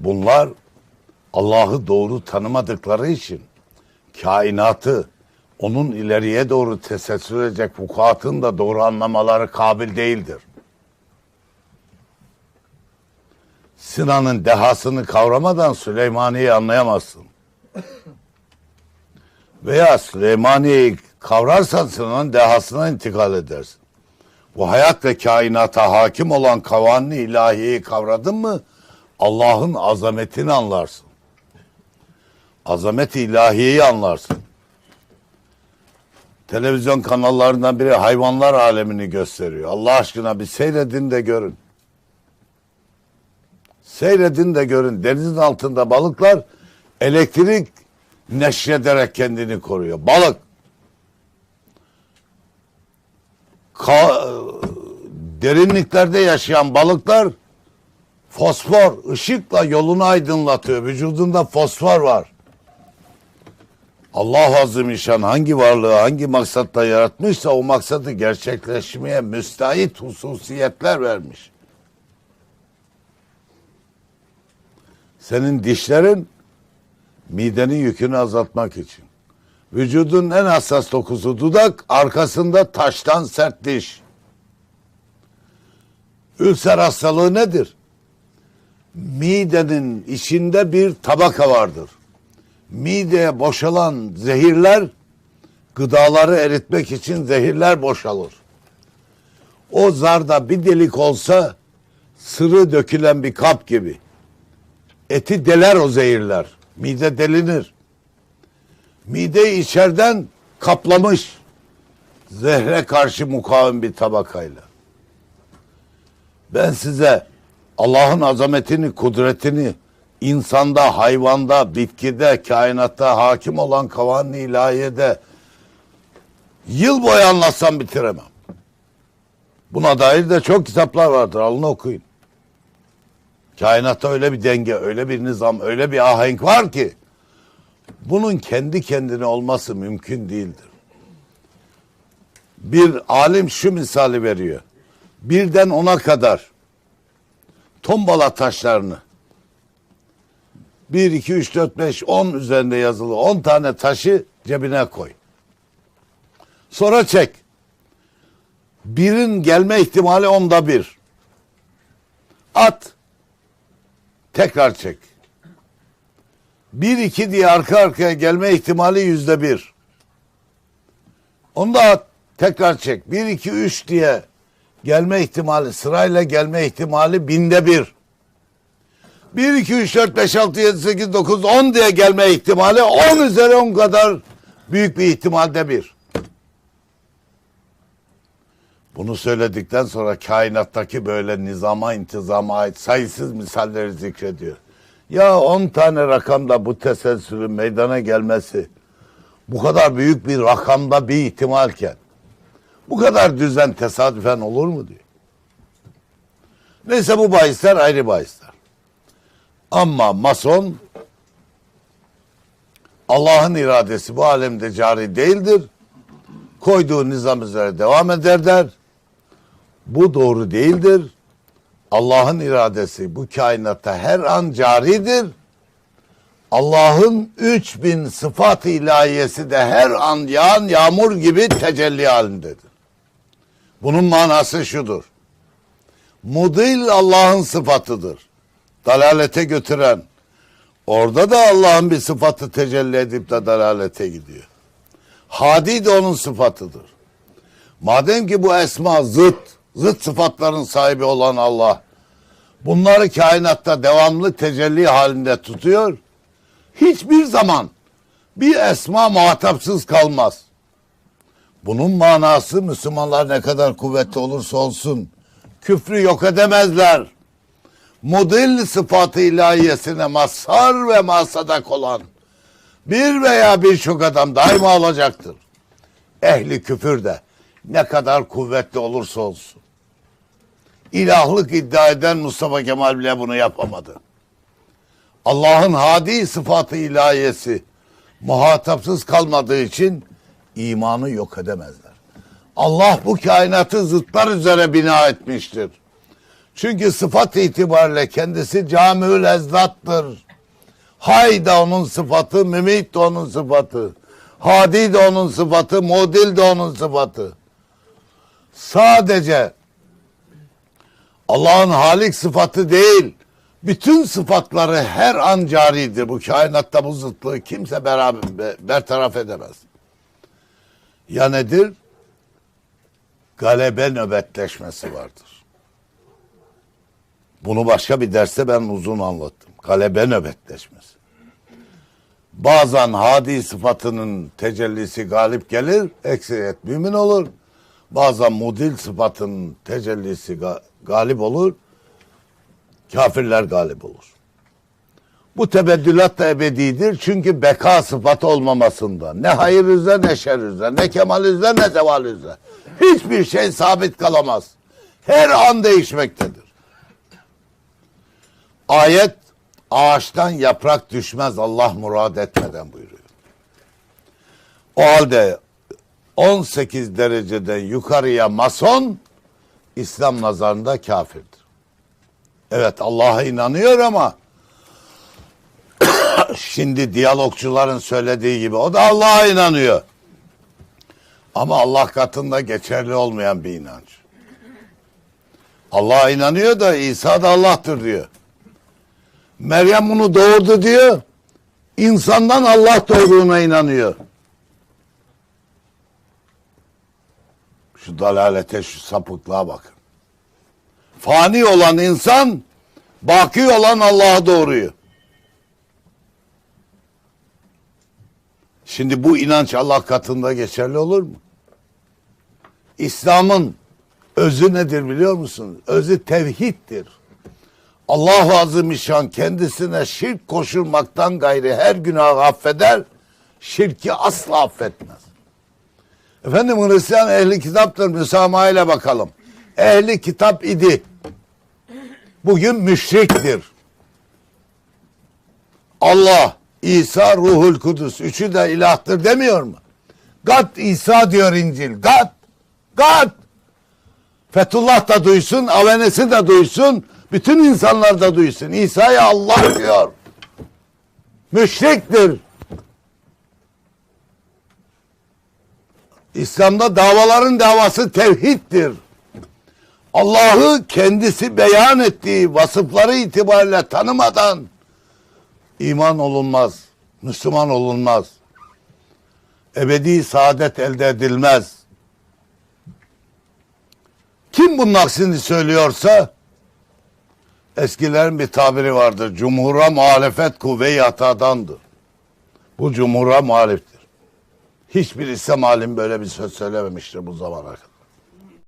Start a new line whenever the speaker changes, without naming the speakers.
Bunlar Allah'ı doğru tanımadıkları için kainatı onun ileriye doğru tesessür edecek vukuatın da doğru anlamaları kabil değildir. Sinan'ın dehasını kavramadan Süleymaniye'yi anlayamazsın. Veya Süleymaniye'yi kavrarsan Sinan'ın dehasına intikal edersin. Bu hayat ve kainata hakim olan kavanını ilahiyeyi kavradın mı Allah'ın azametini anlarsın. Azamet ilahiyeyi anlarsın. Televizyon kanallarından biri hayvanlar alemini gösteriyor. Allah aşkına bir seyredin de görün. Seyredin de görün. Denizin altında balıklar elektrik neşrederek kendini koruyor. Balık. Ka- derinliklerde yaşayan balıklar fosfor, ışıkla yolunu aydınlatıyor. Vücudunda fosfor var. Allah Azimüşşan hangi varlığı hangi maksatla yaratmışsa o maksadı gerçekleşmeye müstahit hususiyetler vermiş. Senin dişlerin midenin yükünü azaltmak için. Vücudun en hassas dokusu dudak, arkasında taştan sert diş. Ülser hastalığı nedir? Midenin içinde bir tabaka vardır. Mideye boşalan zehirler, gıdaları eritmek için zehirler boşalır. O zarda bir delik olsa sırrı dökülen bir kap gibi. Eti deler o zehirler. Mide delinir. Mide içeriden kaplamış. Zehre karşı mukavim bir tabakayla. Ben size Allah'ın azametini, kudretini insanda, hayvanda, bitkide, kainatta hakim olan kavan ilahiyede yıl boyu anlatsam bitiremem. Buna dair de çok kitaplar vardır. Alın okuyun. Kainatta öyle bir denge, öyle bir nizam, öyle bir ahenk var ki bunun kendi kendine olması mümkün değildir. Bir alim şu misali veriyor. Birden ona kadar tombala taşlarını 1, 2, 3, 4, 5, 10 üzerinde yazılı 10 tane taşı cebine koy. Sonra çek. Birin gelme ihtimali onda bir. At. Tekrar çek. Bir iki diye arka arkaya gelme ihtimali yüzde bir. Onu da at. Tekrar çek. Bir iki üç diye gelme ihtimali sırayla gelme ihtimali binde bir. 1, 2, 3, 4, 5, 6, 7, 8, 9, 10 diye gelme ihtimali 10 üzeri 10 kadar büyük bir ihtimalde bir. Bunu söyledikten sonra kainattaki böyle nizama, intizama ait sayısız misalleri zikrediyor. Ya 10 tane rakamda bu teselsülün meydana gelmesi bu kadar büyük bir rakamda bir ihtimalken bu kadar düzen tesadüfen olur mu diyor. Neyse bu bahisler ayrı bahisler. Ama mason Allah'ın iradesi bu alemde cari değildir. Koyduğu nizam üzere devam eder der. Bu doğru değildir. Allah'ın iradesi bu kainatta her an caridir. Allah'ın 3000 sıfat ilahiyesi de her an yağan yağmur gibi tecelli halindedir. Bunun manası şudur. Mudil Allah'ın sıfatıdır. Dalalete götüren. Orada da Allah'ın bir sıfatı tecelli edip de dalalete gidiyor. Hadi de onun sıfatıdır. Madem ki bu esma zıt, zıt sıfatların sahibi olan Allah bunları kainatta devamlı tecelli halinde tutuyor. Hiçbir zaman bir esma muhatapsız kalmaz. Bunun manası Müslümanlar ne kadar kuvvetli olursa olsun küfrü yok edemezler. Mudil sıfatı ilahiyesine mazhar ve masadak olan bir veya birçok adam daima olacaktır. Ehli küfür de ne kadar kuvvetli olursa olsun. İlahlık iddia eden Mustafa Kemal bile bunu yapamadı. Allah'ın hadi sıfatı ilahiyesi muhatapsız kalmadığı için imanı yok edemezler. Allah bu kainatı zıtlar üzere bina etmiştir. Çünkü sıfat itibariyle kendisi camiül ezzattır. Hay da onun sıfatı, mümit de onun sıfatı. Hadi de onun sıfatı, mudil de onun sıfatı. Sadece Allah'ın halik sıfatı değil, bütün sıfatları her an caridir. Bu kainatta bu zıtlığı kimse beraber be- bertaraf edemez. Ya nedir? Galebe nöbetleşmesi vardır. Bunu başka bir derste ben uzun anlattım. Galebe nöbetleşmesi. Bazen hadi sıfatının tecellisi galip gelir, ekseriyet mümin olur. Bazen mudil sıfatının tecellisi ga- galip olur, kafirler galip olur. Bu tebeddülat da ebedidir çünkü beka sıfatı olmamasında. Ne hayır üzere ne şer üzere, ne kemal üzere ne zeval üzere. Hiçbir şey sabit kalamaz. Her an değişmektedir. Ayet ağaçtan yaprak düşmez Allah murad etmeden buyuruyor. O halde 18 dereceden yukarıya mason İslam nazarında kafirdir. Evet Allah'a inanıyor ama şimdi diyalogçuların söylediği gibi o da Allah'a inanıyor. Ama Allah katında geçerli olmayan bir inanç. Allah'a inanıyor da İsa da Allah'tır diyor. Meryem bunu doğurdu diyor. İnsandan Allah doğduğuna inanıyor. Şu dalalete, şu sapıklığa bakın. Fani olan insan, baki olan Allah'a doğruyor. Şimdi bu inanç Allah katında geçerli olur mu? İslam'ın özü nedir biliyor musunuz? Özü tevhiddir. Allah-u Azimüşşan kendisine şirk koşulmaktan gayri her günahı affeder, şirki asla affetmez. Efendim Hristiyan ehli kitaptır müsamaha ile bakalım. Ehli kitap idi. Bugün müşriktir. Allah, İsa, Ruhul Kudüs üçü de ilahtır demiyor mu? Gat İsa diyor İncil. Gat. Gat. Fethullah da duysun, Avenesi de duysun, bütün insanlar da duysun. İsa'ya Allah diyor. Müşriktir. İslam'da davaların davası tevhiddir. Allah'ı kendisi beyan ettiği vasıfları itibariyle tanımadan iman olunmaz, Müslüman olunmaz. Ebedi saadet elde edilmez. Kim bunun aksini söylüyorsa eskilerin bir tabiri vardır. Cumhura muhalefet kuvve-i hatadandır. Bu cumhura muhaliftir. Hiçbir İslam alim böyle bir söz söylememiştir bu zamana kadar.